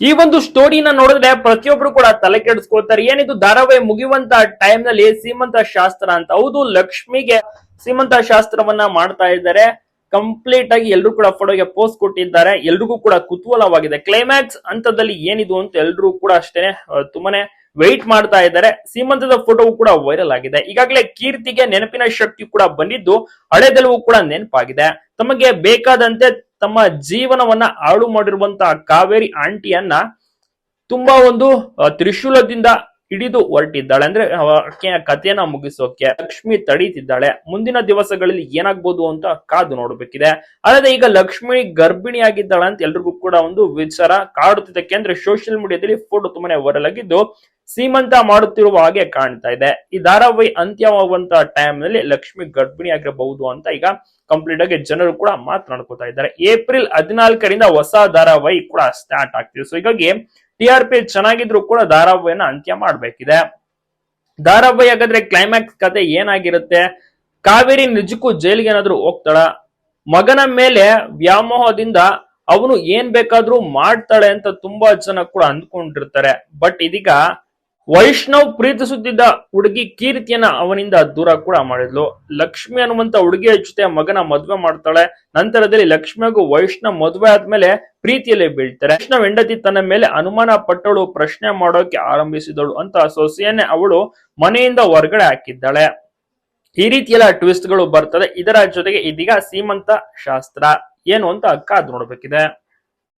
ಈ ಒಂದು ಸ್ಟೋರಿನ ನೋಡಿದ್ರೆ ಪ್ರತಿಯೊಬ್ರು ಕೂಡ ತಲೆ ಕೆಡಿಸ್ಕೊಳ್ತಾರೆ. ಏನಿದು, ಧಾರಾವಾಹಿ ಮುಗಿಯುವಂತ ಟೈಮ್ನಲ್ಲಿ ಸೀಮಂತ ಶಾಸ್ತ್ರ ಅಂತ. ಹೌದು, ಲಕ್ಷ್ಮಿಗೆ ಸೀಮಂತ ಶಾಸ್ತ್ರವನ್ನ ಮಾಡ್ತಾ ಇದ್ದಾರೆ. ಕಂಪ್ಲೀಟ್ ಆಗಿ ಎಲ್ರು ಕೂಡ ಫೋಟೋಗೆ ಪೋಸ್ಟ್ ಕೊಟ್ಟಿದ್ದಾರೆ. ಎಲ್ರಿಗೂ ಕೂಡ ಕುತೂಹಲವಾಗಿದೆ. ಕ್ಲೈಮ್ಯಾಕ್ಸ್ ಹಂತದಲ್ಲಿ ಏನಿದು ಅಂತ ಎಲ್ರು ಕೂಡ ಅಷ್ಟೇನೆ ತುಂಬಾನೇ ವೆಯ್ಟ್ ಮಾಡ್ತಾ ಇದ್ದಾರೆ. ಸೀಮಂತದ ಫೋಟೋವು ಕೂಡ ವೈರಲ್ ಆಗಿದೆ. ಈಗಾಗಲೇ ಕೀರ್ತಿಗೆ ನೆನಪಿನ ಶಕ್ತಿ ಕೂಡ ಬಂದಿದ್ದು, ಹಳೆದೆಲುವು ಕೂಡ ನೆನಪಾಗಿದೆ. ತಮಗೆ ಬೇಕಾದಂತೆ ತಮ್ಮ ಜೀವನವನ್ನ ಹಾಳು ಮಾಡಿರುವಂತಹ ಕಾವೇರಿ ಆಂಟಿಯನ್ನ ತುಂಬಾ ಒಂದು ತ್ರಿಶೂಲದಿಂದ ಹಿಡಿದು ಹೊರಟಿದ್ದಾಳೆ. ಅಂದ್ರೆ ಆಕೆಯ ಕಥೆಯನ್ನ ಮುಗಿಸೋಕೆ ಲಕ್ಷ್ಮಿ ತಡೀತಿದ್ದಾಳೆ. ಮುಂದಿನ ದಿವಸಗಳಲ್ಲಿ ಏನಾಗ್ಬೋದು ಅಂತ ಕಾದು ನೋಡ್ಬೇಕಿದೆ. ಅಲ್ಲದೆ ಈಗ ಲಕ್ಷ್ಮಿ ಗರ್ಭಿಣಿಯಾಗಿದ್ದಾಳೆ ಅಂತ ಎಲ್ರಿಗೂ ಕೂಡ ಒಂದು ವಿಚಾರ ಕಾಡುತ್ತಿದೆ. ಅಂದ್ರೆ ಸೋಷಿಯಲ್ ಮೀಡಿಯಾದಲ್ಲಿ ಫೋಟೋ ತುಂಬಾನೇ ವೈರಲ್ ಆಗಿದ್ದು ಸೀಮಂತ ಮಾಡುತ್ತಿರುವ ಹಾಗೆ ಕಾಣ್ತಾ ಇದೆ. ಈ ಧಾರಾವಾಹಿ ಅಂತ್ಯವಾಗುವಂತಹ ಟೈಮ್ನಲ್ಲಿ ಲಕ್ಷ್ಮಿ ಗರ್ಭಿಣಿಯಾಗಿರಬಹುದು ಅಂತ ಈಗ ಕಂಪ್ಲೀಟ್ ಆಗಿ ಜನರು ಕೂಡ ಮಾತನಾಡ್ಕೋತಾ ಇದ್ದಾರೆ. ಏಪ್ರಿಲ್ ಹದಿನಾಲ್ಕರಿಂದ ಹೊಸ ಧಾರಾವಾಹಿ ಕೂಡ ಸ್ಟಾರ್ಟ್ ಆಗ್ತಿದೆ. ಸೊ ಹೀಗಾಗಿ ಟಿ ಆರ್ ಪಿ ಚೆನ್ನಾಗಿದ್ರು ಕೂಡ ಧಾರಾವಾಹಿಯನ್ನ ಅಂತ್ಯ ಮಾಡ್ಬೇಕಿದೆ. ಧಾರಾವಾಹಿ ಹಾಗಾದ್ರೆ ಕ್ಲೈಮ್ಯಾಕ್ಸ್ ಕತೆ ಏನಾಗಿರುತ್ತೆ? ಕಾವೇರಿ ನಿಜಕ್ಕೂ ಜೈಲಿಗೆ ಏನಾದ್ರು ಹೋಗ್ತಾಳ? ಮಗನ ಮೇಲೆ ವ್ಯಾಮೋಹದಿಂದ ಅವನು ಏನ್ ಬೇಕಾದ್ರೂ ಮಾಡ್ತಾಳೆ ಅಂತ ತುಂಬಾ ಜನ ಕೂಡ ಅಂದ್ಕೊಂಡಿರ್ತಾರೆ. ಬಟ್ ಇದೀಗ ವೈಷ್ಣವ್ ಪ್ರೀತಿಸುತ್ತಿದ್ದ ಹುಡುಗಿ ಕೀರ್ತಿಯನ್ನ ಅವನಿಂದ ದೂರ ಕೂಡ ಮಾಡಿದ್ಲು. ಲಕ್ಷ್ಮಿ ಅನ್ನುವಂತ ಹುಡುಗಿಯ ಜೊತೆ ಮಗನ ಮದುವೆ ಮಾಡ್ತಾಳೆ. ನಂತರದಲ್ಲಿ ಲಕ್ಷ್ಮಿಗೂ ವೈಷ್ಣವ್ ಮದುವೆ ಆದ್ಮೇಲೆ ಪ್ರೀತಿಯಲ್ಲೇ ಬೀಳ್ತಾರೆ. ವೈಷ್ಣವ್ ಹೆಂಡತಿ ತನ್ನ ಮೇಲೆ ಅನುಮಾನ ಪಟ್ಟವಳು ಪ್ರಶ್ನೆ ಮಾಡೋಕೆ ಆರಂಭಿಸಿದಳು ಅಂತ ಸೊಸೆಯನ್ನೇ ಅವಳು ಮನೆಯಿಂದ ಹೊರಗಡೆ ಹಾಕಿದ್ದಾಳೆ. ಈ ರೀತಿಯೆಲ್ಲ ಟ್ವಿಸ್ಟ್ಗಳು ಬರ್ತದೆ. ಇದರ ಜೊತೆಗೆ ಇದೀಗ ಸೀಮಂತ ಶಾಸ್ತ್ರ. ಏನು ಅಂತ ಕಾದ್ ನೋಡ್ಬೇಕಿದೆ.